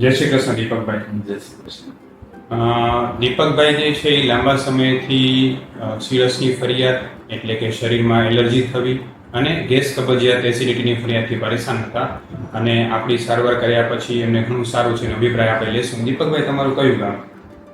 જય શ્રી કૃષ્ણ દીપકભાઈ. જય શ્રી કૃષ્ણ. દીપકભાઈ જે છે એ લાંબા સમયથી સિરસની ફરિયાદ એટલે કે શરીરમાં એલર્જી થવી અને ગેસ કબજિયાત એસિડિટીની ફરિયાદથી પરેશાન હતા. અને આપણી સારવાર કર્યા પછી એમને ઘણું સારું છે એનો અભિપ્રાય આપણે લેશું. દીપકભાઈ તમારું કયું ગામ?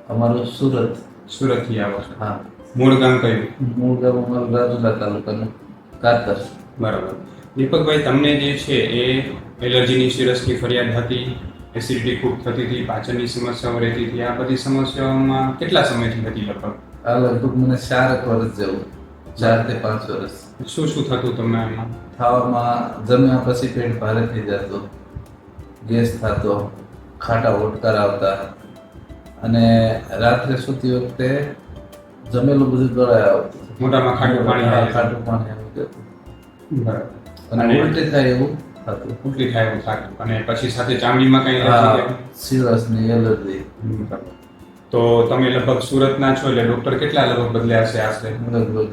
અમારું સુરત. સુરતથી આવો છો. હા. મૂળ ગામ કયું? મૂળ ગામ અમારું રાજુલા તાલુકાનું કાતર. બરાબર. દીપકભાઈ તમને જે છે એ એલર્જીની સિરસની ફરિયાદ હતી? એસિડિટી ખૂબ થતી હતી પાચનની સમસ્યાઓ રહેતી હતી. આ બધી સમસ્યાઓમાં કેટલા સમયથી હતી લગભગ? આ લગભગ મને ચાર એક વર્ષ જેવું. ચાર તે પાંચ વર્ષ. શું શું થતું તમને એમાં ખાવામાં જમ્યા પછી પેટ ભારે થઈ જતો ગેસ થતો ખાટા ઓટકાર આવતા અને રાત્રે સૂતી વખતે જમેલું બધું દોડાય આવતું. મોટામાં ખાટું પાણી ખાટું પાણી આવી જતું બરાબર. અને અને? ઉલટી થાય એવું થતું ઉલટી થાય એવું થતું અને પછી સાથે ચામડીમાં કઈ સિરસની એલર્જી. તો તમે લગભગ સુરતના છો એટલે ડોક્ટર કેટલા લગભગ બદલ્યા છે આશરે? લગભગ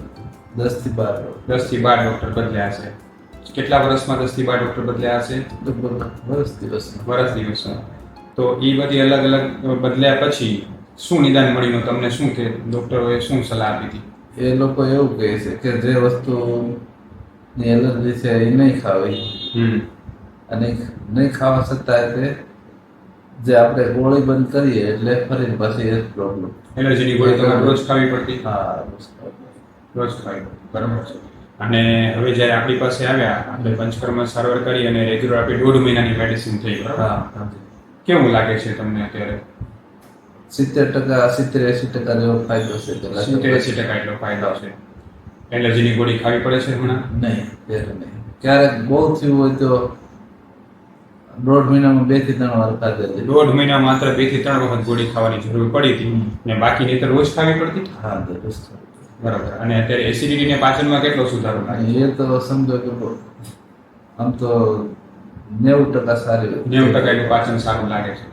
દસથી બાર. દસથી બાર ડોક્ટર બદલ્યા છે કેટલા વર્ષમાં દસથી બાર ડોક્ટર બદલ્યા લગભગ વર્ષ દિવસ વર્ષ દિવસમાં. તો એ બધી અલગ અલગ બદલ્યા પછી શું નિદાન મળ્યું? તમને શું કે? ડોક્ટરોએ શું સલાહ આપી હતી? એ લોકો એવું કહે છે કે જે વસ્તુ ની એલર્જી છે એ નહીં ખાવી. હમ. અને નહીં ખાવા છતાં તે જે આપણે ગોળી બંધ કરીએ એટલે ફરી પછી એ પ્રોબ્લેમ એલર્જીની ગોળી તમારે રોજ ખાવી પડતી? હા રોજ ખાવી. બરાબર છે. અને હવે જ્યારે આપણી પાસે આવ્યા આપણે પંચકર્મ સારવાર કરી અને રેગ્યુલર આપણી દોઢ મહિનાની મેડિસિન થઈ બરાબર? કેવું લાગે છે તમને અત્યારે? સિત્તેર ટકા સિત્તેર એસી ટકા જેવો ફાયદો છે. સિત્તેર એસી ટકા એટલો ફાયદો છે. એલર્જીની ગોળી ખાવી પડે છે હમણાં? નહીં નહીં. ક્યારેક બહુ થયું હોય તો દોઢ મહિનામાં બેથી ત્રણ વાર હતી દોઢ મહિના માત્ર બેથી ત્રણ વખત ગોળી ખાવાની જરૂર પડી હતી. ને બાકીની તો રોજ ખાવી પડતી? હા રોજ. બરાબર. અને અત્યારે એસિડિટી ને પાચનમાં કેટલો સુધારો લાગે એ તો સમજો કે આમ તો નેવું ટકા સારી નેવું ટકા એનું પાચન સારું લાગે છે.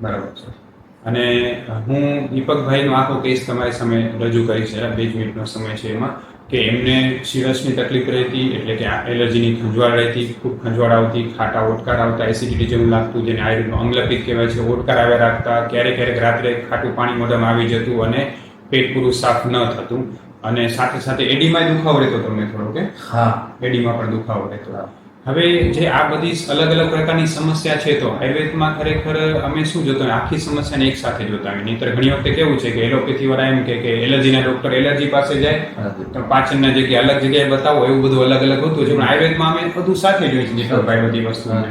બરાબર છે. અને હું દીપકભાઈનો આખો કેસ તમારી સામે રજૂ કરી છે બે જ મિનિટનો સમય છે એમાં કે એમને સિરસની તકલીફ રહેતી એટલે કે એલર્જીની ખંજવાળ રહેતી ખૂબ ખંજવાળ આવતી ખાટા ઓટકાર આવતા એસિડિટી જેવું લાગતું જેને આયુર્વેદમાં અંગલપિત કહેવાય છે ઓટકાર આવ્યા રાખતા ક્યારેક ક્યારેક રાત્રે ખાટું પાણી મોઢામાં આવી જતું અને પેટ પૂરું સાફ ન થતું. અને સાથે સાથે એડીમાં દુખાવો રહેતો તમને થોડો કે? હા. એડીમાં પણ દુખાવો રહેતો. હવે જે આ બધી અલગ અલગ પ્રકારની સમસ્યા છે તો આયુર્વેદમાં ખરેખર અમે શું જોતા હોય? આખી સમસ્યાને એક સાથે જોતા હોય. નહીતર ઘણી વખતે કેવું છે કે એલોપેથી વાળા એમ કે એલર્જીના ડોક્ટર એલર્જી પાસે જાય. પાચનના જગ્યાએ અલગ જગ્યાએ બતાવો એવું બધું અલગ અલગ હોતું છે પણ આયુર્વેદમાં અમે બધું સાથે જોઈએ છીએ દીપકભાઈ બધી વસ્તુઓને.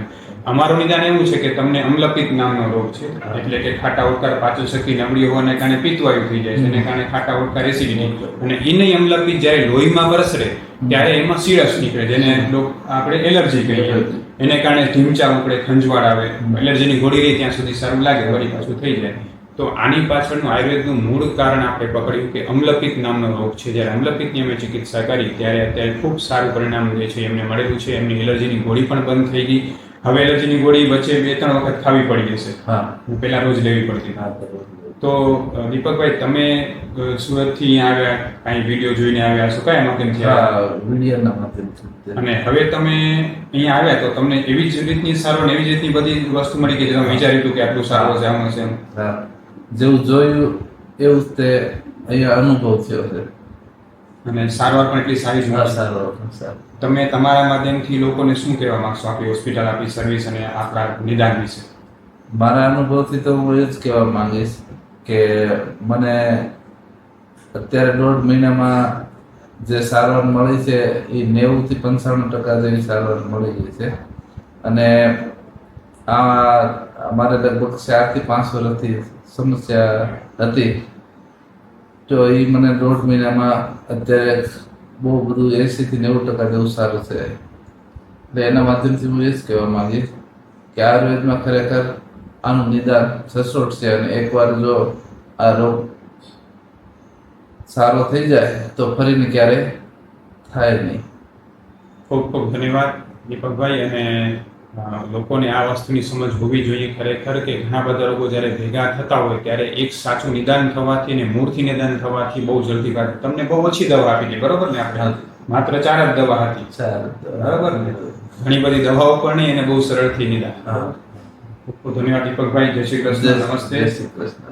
અમારું નિદાન એવું છે કે તમને અમ્લપિત્ત નામનો રોગ છે. એટલે કે ખાટા ઉડકાર પાચન શક્તિ નબળી હોવાને કારણે પિત્તવાયુ થઈ જાય છે. એને કારણે ખાટા ઉડકાર એસિડિટી. અને એ નહીં અમ્લપિત્ત જ્યારે લોહીમાં બરસરે ત્યારે એમાં સિરસ નીકળે જેને આપણે એલર્જી કહીએ. એને કારણે ઢીંચા ઉપડે ખંજવાળ આવે. એલર્જીની ગોળી રહી ત્યાં સુધી સારું લાગે વળી પાછું થઈ જાય. તો આની પાછળનું આયુર્વેદનું મૂળ કારણ આપણે પકડ્યું કે અમ્લપિત્ત નામનો રોગ છે. જ્યારે અમ્લપિત્તની અમે ચિકિત્સા કરી ત્યારે અત્યારે ખૂબ સારું પરિણામ જે છે એમને મળેલું છે. એમની એલર્જીની ગોળી પણ બંધ થઈ ગઈ. હવે એલર્જીની ગોળી વચ્ચે બે ત્રણ વખત ખાવી પડી જશે. હા. પહેલા રોજ લેવી પડતી. હા. તો દીપકભાઈ તમે સુરતથી અહીંયા આવ્યા કાંઈ વીડિયો જોઈને આવ્યા છો? કયા માધ્યમથી વિડીયોના માધ્યમથી. અને હવે તમે અહીંયા આવ્યા તો તમને એવી જ રીતની સારો એવી જ રીતની બધી વસ્તુ મળી કે તમે વિચાર્યું હતું કે આટલું સારું છે આમ હશે જેવું જોયું એવું જ તે અહીંયા અનુભવ થયો છે. અને સારવાર પણ એટલી સારી જ તમે તમારા માધ્યમથી લોકોને શું કહેવા માંગશો? આપણી હોસ્પિટલ આપણી સર્વિસ અને આપણા નિદાન વિશે? મારા અનુભવથી તો હું એ જ કહેવા માંગીશ કે મને અત્યારે દોઢ મહિનામાં જે સારવાર મળી છે, એ નેવું થી પંચાણું ટકા જેવી સારવાર મળી ગઈ છે. અને આ અમારે લગભગ ચારથી પાંચ વર્ષથી સમસ્યા હતી. તો એ મને દોઢ મહિનામાં અત્યારે બહુ બધું એંસી થી નેવું ટકા જેવું સારું છે. એટલે એના માધ્યમથી હું એ જ કહેવા માંગીશ કે આયુર્વેદમાં ખરેખર આનું નિદાન સચોટ છે અને એકવાર જો આ રોગ સારો થઈ જાય તો ફરીને ક્યારે થાય નહીં. ખૂબ ખૂબ ધન્યવાદ દીપકભાઈ અને લોકોને આ વસ્તુની સમજ હોવી જોઈએ ખરેખર કે ઘણા બધા રોગો જ્યારે ભેગા થતા હોય ત્યારે એક સાચું નિદાન થવાથી અને મૂળથી નિદાન થવાથી બહુ જલ્દી વાત તમને બહુ ઓછી દવા આપી બરોબર ને આપણે? માત્ર ચાર જ દવા હતી. બરાબર ને? ઘણી બધી દવાઓ પણ નહીં અને બહુ સરળથી નિદાન. ધન્યવાદ દીપકભાઈ જય શ્રી કૃષ્ણ નમસ્તે જય શ્રી કૃષ્ણ